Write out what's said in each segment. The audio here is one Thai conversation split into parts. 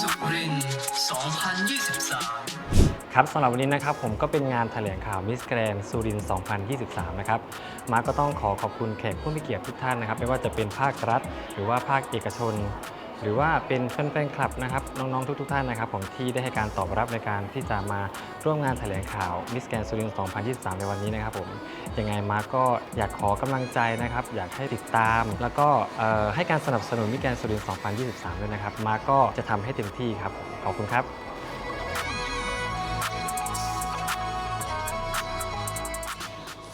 สุรินทร์2023ครับสำหรับวันนี้นะครับผมก็เป็นงานแถลงข่าวมิสแกรนซูริน 2023 นะครับ มาร์คก็ต้องขอขอบคุณแขกผู้มีเกียรติทุกท่านนะครับ ไม่ว่าจะเป็นภาครัฐ หรือว่าภาคเอกชน หรือว่าเป็นแฟนๆคลับนะครับน้องๆทุกๆท่านนะครับผมที่ได้ให้การตอบรับในการที่จะมาร่วมงานแถลงข่าวมิสแกรนซูริน2023 ในวันนี้นะครับผมยังไงมาก็อยากขอกำลังใจนะครับ อยากให้ติดตาม แล้วก็ให้การสนับสนุนมิสแกรนซูริน2023 ด้วยนะครับ มาก็จะทำให้เต็มที่ครับขอบคุณครับ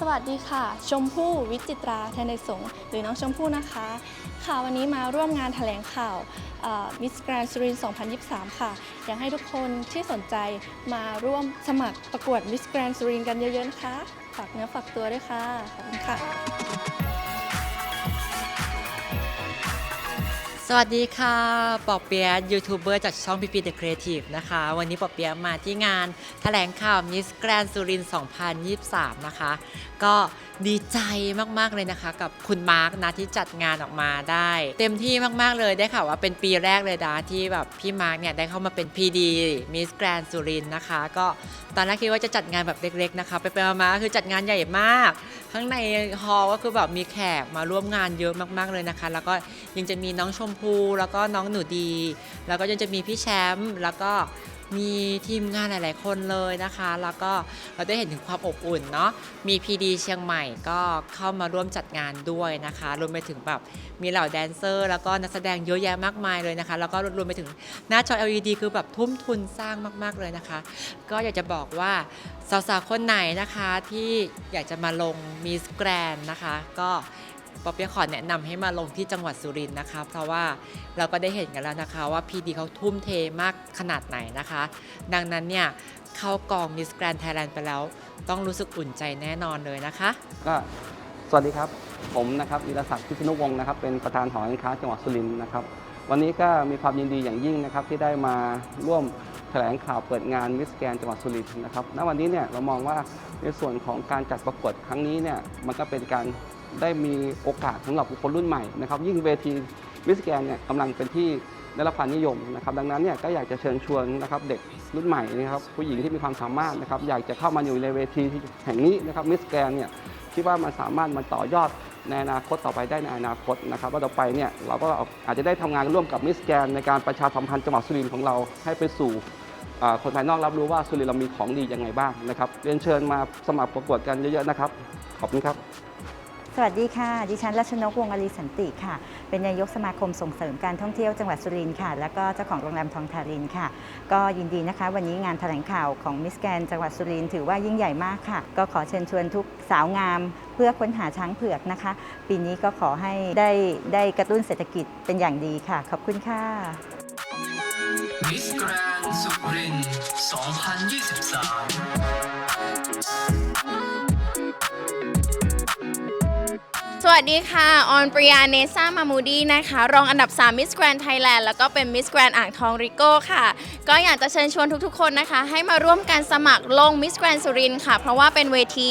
สวัสดีค่ะ ชมพู่วิจิตราแทนในสงฆ์หรือน้องชมพู่นะคะ ค่ะวันนี้มาร่วมงานแถลงข่าวมิสแกรนด์สุรินทร์2023 ค่ะ อยากให้ทุกคนที่สนใจมาร่วมสมัครประกวดมิสแกรนด์สุรินทร์กันเยอะๆนะคะฝากเนื้อฝากตัวด้วยค่ะ ขอบคุณค่ะ สวัสดีค่ะปอเปียยูทูบเบอร์จากช่องพีพีเดอะครีเอทีฟนะคะ วันนี้ปอเปียมาที่งานแถลงข่าวมิสแกรนสุริน 2023 นะคะ ก็ดีใจมากๆเลยนะคะ กับคุณมาร์กนะที่จัดงานออกมาได้ เต็มที่มากๆเลยได้ข่าวว่าเป็นปีแรกเลยนะที่แบบพี่มาร์กเนี่ยได้เข้ามาเป็น PD มิสแกรนสุรินนะคะ ก็ตอนแรกคิดว่าจะจัดงานแบบเล็กๆนะคะ ไปๆมาๆคือจัดงานใหญ่มาก ข้างในฮอลล์ก็คือแบบมีแขกมาร่วมงานเยอะมากๆเลยนะคะ แล้วก็ยังจะมีน้องชมพูแล้วก็น้องหนูดี แล้วก็ยังจะมีพี่แชมป์แล้วก็ มีทีมงานหลาย ๆ คนเลยนะคะ แล้วก็เราได้เห็นถึงความอบอุ่นเนาะมีพีดีเชียงใหม่ก็เข้ามาร่วมจัดงานด้วยนะคะรวมไปถึงแบบมีเหล่าแดนเซอร์ แล้วก็นักแสดงเยอะแยะมากมายเลยนะคะ แล้วก็รวมไปถึงหน้าจอ LED คือแบบทุ่มทุนสร้างมาก ๆ เลยนะคะ ก็อยากจะบอกว่าสาวๆคนไหนนะคะที่อยากจะมาลงมิสแกรนนะคะ ก็ ป๊อปปี้ขอแนะนำให้มาลงที่จังหวัดสุรินทร์นะคะ เพราะว่าเราก็ได้เห็นกันแล้วนะคะว่าพีดีเขาทุ่มเทมากขนาดไหนนะคะ ดังนั้นเนี่ยเข้ากองมิสแกรนไทยแลนด์ไปแล้ว ต้องรู้สึกอุ่นใจแน่นอนเลยนะคะ ก็สวัสดีครับ ผมนะครับวีรศักดิ์พิษณุวงศ์นะครับ เป็นประธานหอการค้าจังหวัดสุรินทร์นะครับ วันนี้ก็มีความยินดีอย่างยิ่งนะครับที่ได้มาร่วมแถลงข่าวเปิดงานมิสแกนจังหวัดสุรินทร์นะครับ ณ วันนี้เนี่ยเรามองว่าในส่วนของการจัดประกวดครั้งนี้เนี่ยมันก็เป็นการ ได้มีโอกาสสำหรับคคลรุ่นใหม่นะครับยิ่งเวทีมิสแกนเนี่ยกำลังเป็นที่ได้รับความนิยมนะครับดังนั้นเนี่ยก็อยากจะเชิญชวนนะครับเด็กรุ่นใหม่นะครับผู้หญิงที่มีความสามารถนะครับอยากจะเข้ามาอยู่ในเวทีแห่งนี้นะครับมิสแกนเนี่ยคิดว่ามันสามารถมันต่อยอดในอนาคตต่อไปได้ในอนาคตนะครับว่าต่อไปเนี่ยเราก็อาจจะได้ทำงานร่วมกับมิสแกนในการประชาสัมพันธ์จังหวัดสุรินทร์ของเราให้ไปสู่คนภายนอกรับรู้ว่าสุรินทร์เรามีของดียังไงบ้างนะครับเรียนเชิญมาสมัครประกวดกันเยอะๆนะครับขอบคุณครับ สวัสดีค่ะ ดิฉันรัชนกวงอลีสันติค่ะ เป็นนายกสมาคมส่งเสริมการท่องเที่ยวจังหวัดสุรินทร์ค่ะ แล้วก็เจ้าของโรงแรมทองทารินค่ะ ก็ยินดีนะคะ วันนี้งานแถลงข่าวของมิสแกนจังหวัดสุรินทร์ถือว่ายิ่งใหญ่มากค่ะ ก็ขอเชิญชวนทุกสาวงาม เพื่อค้นหาช้างเผือกนะคะ ปีนี้ก็ขอให้ได้ได้กระตุ้นเศรษฐกิจเป็นอย่างดีค่ะ ขอบคุณค่ะมิสแกรนสุรินทร์2023 วัสดีค่ะ ออนปริยาเนซ่ามามูดีนะคะ รองอันดับ 3 Miss Grand Thailand แล้วก็เป็น Miss Grand อ่างทองริโก้ค่ะ ก็อยากจะเชิญชวนทุกๆ คนนะคะ ให้มาร่วมการสมัครลง Miss Grand สุรินทร์ค่ะ เพราะว่าเป็นเวที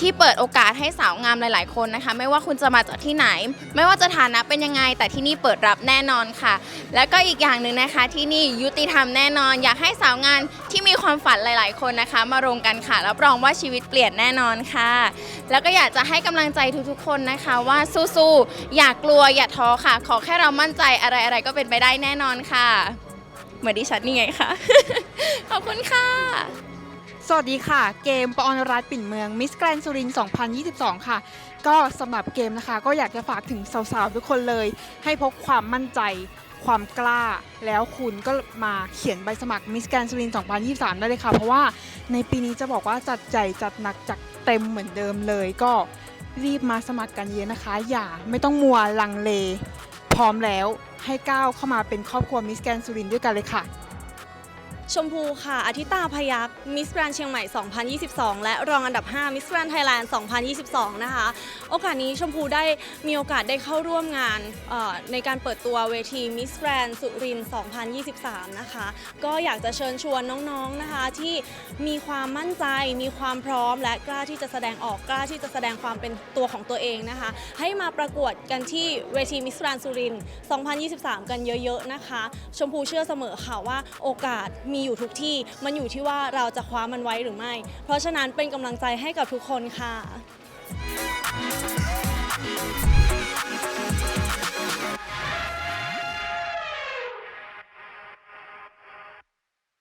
ที่เปิดโอกาสให้สาวงามหลายๆ คนนะคะ ไม่ว่าคุณจะมาจากที่ไหน ไม่ว่าจะฐานะเป็นยังไง แต่ที่นี่เปิดรับแน่นอนค่ะ แล้วก็อีกอย่างหนึ่งนะคะ ที่นี่ยุติธรรมแน่นอน อยากให้สาวงานที่มีความฝันหลาย ๆ คนนะคะ มาลงกันค่ะรับรองว่าชีวิตเปลี่ยนแน่นอนค่ะ แล้วก็อยากจะให้กำลังใจทุกๆ คนนะคะว่าสู้ๆ อย่ากลัวอย่าท้อค่ะ ขอแค่เรามั่นใจอะไรๆ ก็เป็นไปได้แน่นอนค่ะ เหมือนดิฉันนี่ไงค่ะขอบคุณค่ะ สวัสดีค่ะ เกมปอนรัตน์ปิ่นเมืองมิสแกรนสุรินทร์2022 ค่ะ ก็สำหรับเกมนะคะ ก็อยากจะฝากถึงสาวๆ ทุกคนเลย ให้พกความมั่นใจความกล้าแล้วคุณก็มาเขียนใบสมัครมิสแกรนสุรินทร์2023 ได้เลยค่ะ เพราะว่าในปีนี้จะบอกว่าจัดใหญ่จัดหนักจัดเต็มเหมือนเดิมเลยก็ รีบมาสมัครกันเยอะนะคะ อย่าไม่ต้องมัวลังเล พร้อมแล้วให้ก้าวเข้ามาเป็นครอบครัวมิสแกนสุรินทร์ด้วยกันเลยค่ะ ชมพูค่ะ อาทิตาพยักมิสแกรนเชียงใหม่ 2022 และรองอันดับ 5 มิสแกรนไทยแลนด์ 2022 นะคะ โอกาสนี้ชมพูได้มีโอกาสได้เข้าร่วมงานในการเปิดตัวเวทีมิสแกรนสุริน 2023 นะคะ ก็อยากจะเชิญชวนน้องๆ นะคะ ที่มีความมั่นใจ มีความพร้อม และกล้าที่จะแสดงออก กล้าที่จะแสดงความเป็นตัวของตัวเองนะคะ ให้มาประกวดกันที่เวทีมิสแกรนสุริน 2023 กันเยอะๆ นะคะ ชมพูเชื่อเสมอค่ะว่าโอกาสมีอยู่ทุกที่ มันอยู่ที่ว่าเราจะคว้ามันไว้หรือไม่ เพราะฉะนั้นเป็นกำลังใจให้กับทุกคนค่ะ